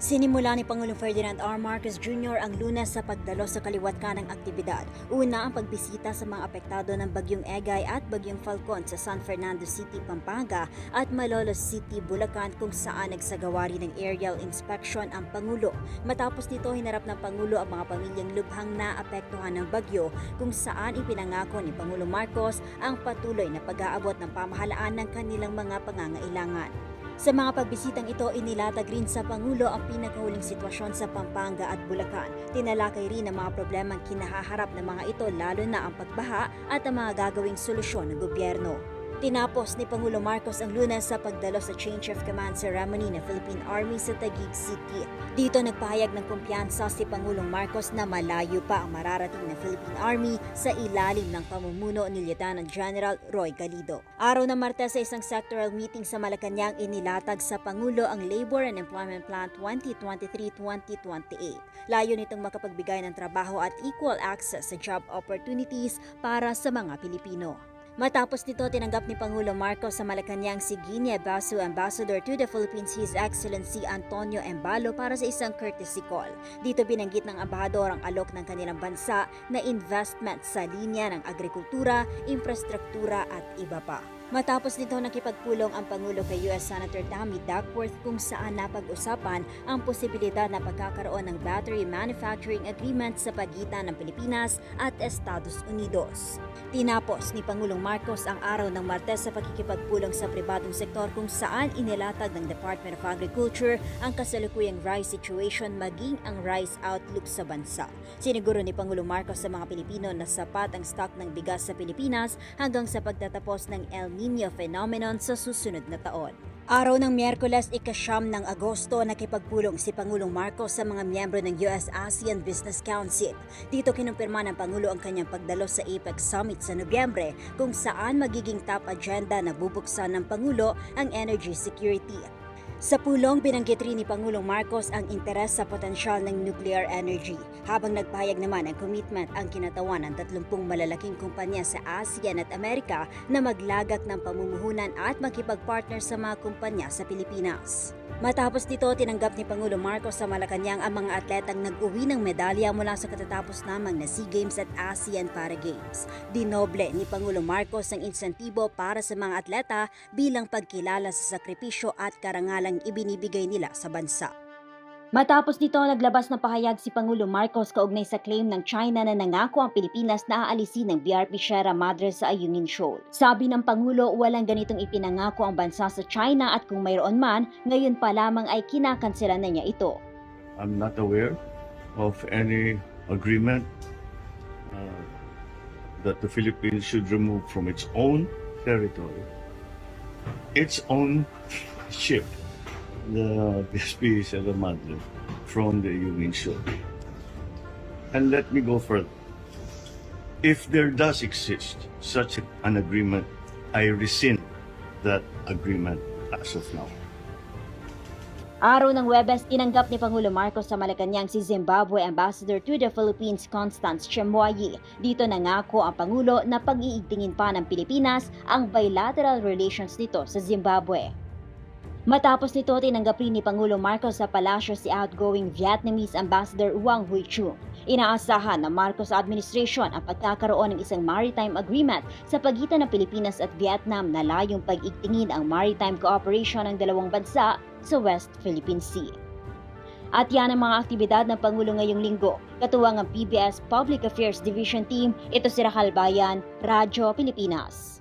Sinimula ni Pangulong Ferdinand R. Marcos Jr. ang lunes sa pagdalo sa kaliwat kanang aktibidad. Una ang pagbisita sa mga apektado ng Bagyong Egay at Bagyong Falcon sa San Fernando City, Pampanga at Malolos City, Bulacan kung saan nagsagawari ng aerial inspection ang Pangulo. Matapos nito hinarap ng Pangulo ang mga pamilyang lubhang naapektuhan ng bagyo kung saan ipinangako ni Pangulo Marcos ang patuloy na pag-aabot ng pamahalaan ng kanilang mga pangangailangan. Sa mga pagbisitang ito, inilatag rin sa Pangulo ang pinakahuling sitwasyon sa Pampanga at Bulacan. Tinalakay rin ang mga problemang kinahaharap ng mga ito lalo na ang pagbaha at ang mga gagawing solusyon ng gobyerno. Tinapos ni Pangulo Marcos ang lunes sa pagdalo sa Change of Command ceremony ng Philippine Army sa Taguig City. Dito nagpahayag ng kumpiyansa si Pangulong Marcos na malayo pa ang mararating ng Philippine Army sa ilalim ng pamumuno ni Lieutenant General Roy Galido. Araw ng Martes sa isang sectoral meeting sa Malacanang inilatag sa Pangulo ang Labor and Employment Plan 2023-2028. Layo nitong makapagbigay ng trabaho at equal access sa job opportunities para sa mga Pilipino. Matapos nito, tinanggap ni Pangulo Marcos sa Malacanang si Guinea Basu Ambassador to the Philippines His Excellency Antonio Embalo para sa isang courtesy call. Dito binanggit ng ambahador ang alok ng kanilang bansa na investment sa linya ng agrikultura, infrastruktura at iba pa. Matapos nito nakipagpulong ang Pangulo kay US Senator Tammy Duckworth kung saan napag-usapan ang posibilidad na pagkakaroon ng battery manufacturing agreement sa pagitan ng Pilipinas at Estados Unidos. Tinapos ni Pangulong Marcos ang araw ng Martes sa pakikipagpulong sa pribadong sektor kung saan inilatag ng Department of Agriculture ang kasalukuyang rice situation maging ang rice outlook sa bansa. Siniguro ni Pangulong Marcos sa mga Pilipino na sapat ang stock ng bigas sa Pilipinas hanggang sa pagtatapos ng El Nino phenomenon sa susunod na taon. Araw ng Miyerkules, ikasyam ng Agosto, nakipagpulong si Pangulong Marcos sa mga miyembro ng US-ASEAN Business Council. Dito kinumpirma ng Pangulo ang kanyang pagdalo sa APEC Summit sa Nobyembre kung saan magiging top agenda na bubuksan ng Pangulo ang energy security. Sa pulong, binanggit rin ni Pangulong Marcos ang interes sa potensyal ng nuclear energy, habang nagpahayag naman ang commitment ang kinatawan ng 30 malalaking kumpanya sa ASEAN at Amerika na maglagak ng pamumuhunan at makipagpartner sa mga kumpanya sa Pilipinas. Matapos nito, tinanggap ni Pangulo Marcos sa Malacanang ang mga atletang nag-uwi ng medalya mula sa katatapos namang na SEA Games at ASEAN Para Games. Dinoble ni Pangulo Marcos ang insentibo para sa mga atleta bilang pagkilala sa sakripisyo at karangalang ibinibigay nila sa bansa. Matapos nito, naglabas ng pahayag si Pangulo Marcos kaugnay sa claim ng China na nangako ang Pilipinas na aalisin ng BRP Sierra Madre sa Ayungin Shoal. Sabi ng Pangulo, walang ganitong ipinangako ang bansa sa China at kung mayroon man, ngayon pa lamang ay kinakansela na niya ito. I'm not aware of any agreement uh, that the Philippines should remove from its own territory its own ship, the PSP Sierra Madre, from the Union Shore. And let me go further. If there does exist such an agreement, I rescind that agreement as of now. Araw ng Webes, tinanggap ni Pangulo Marcos sa Malacanang si Zimbabwe Ambassador to the Philippines Constance Chemwayi. Dito nangako ang Pangulo na pag-iigtingin pa ng Pilipinas ang bilateral relations nito sa Zimbabwe. Matapos nito, tinanggap rin ni Pangulo Marcos sa palasyo si outgoing Vietnamese Ambassador Wang Huichu. Inaasahan ng Marcos administration ang pagkakaroon ng isang maritime agreement sa pagitan ng Pilipinas at Vietnam na layong pag-igtingin ang maritime cooperation ng dalawang bansa sa West Philippine Sea. At yan ang mga aktibidad ng Pangulo ngayong linggo. Katuwang ang PBS Public Affairs Division Team, ito si Rakal Bayan, Radyo Pilipinas.